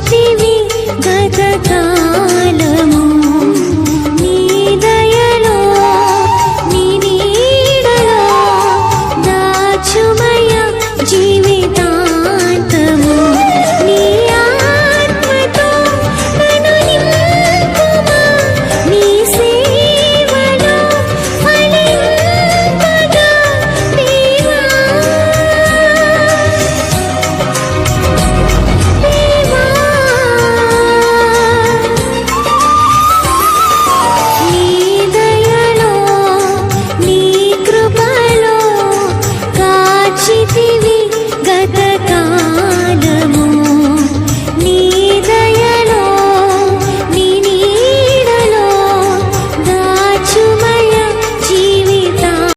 జీవి గతకా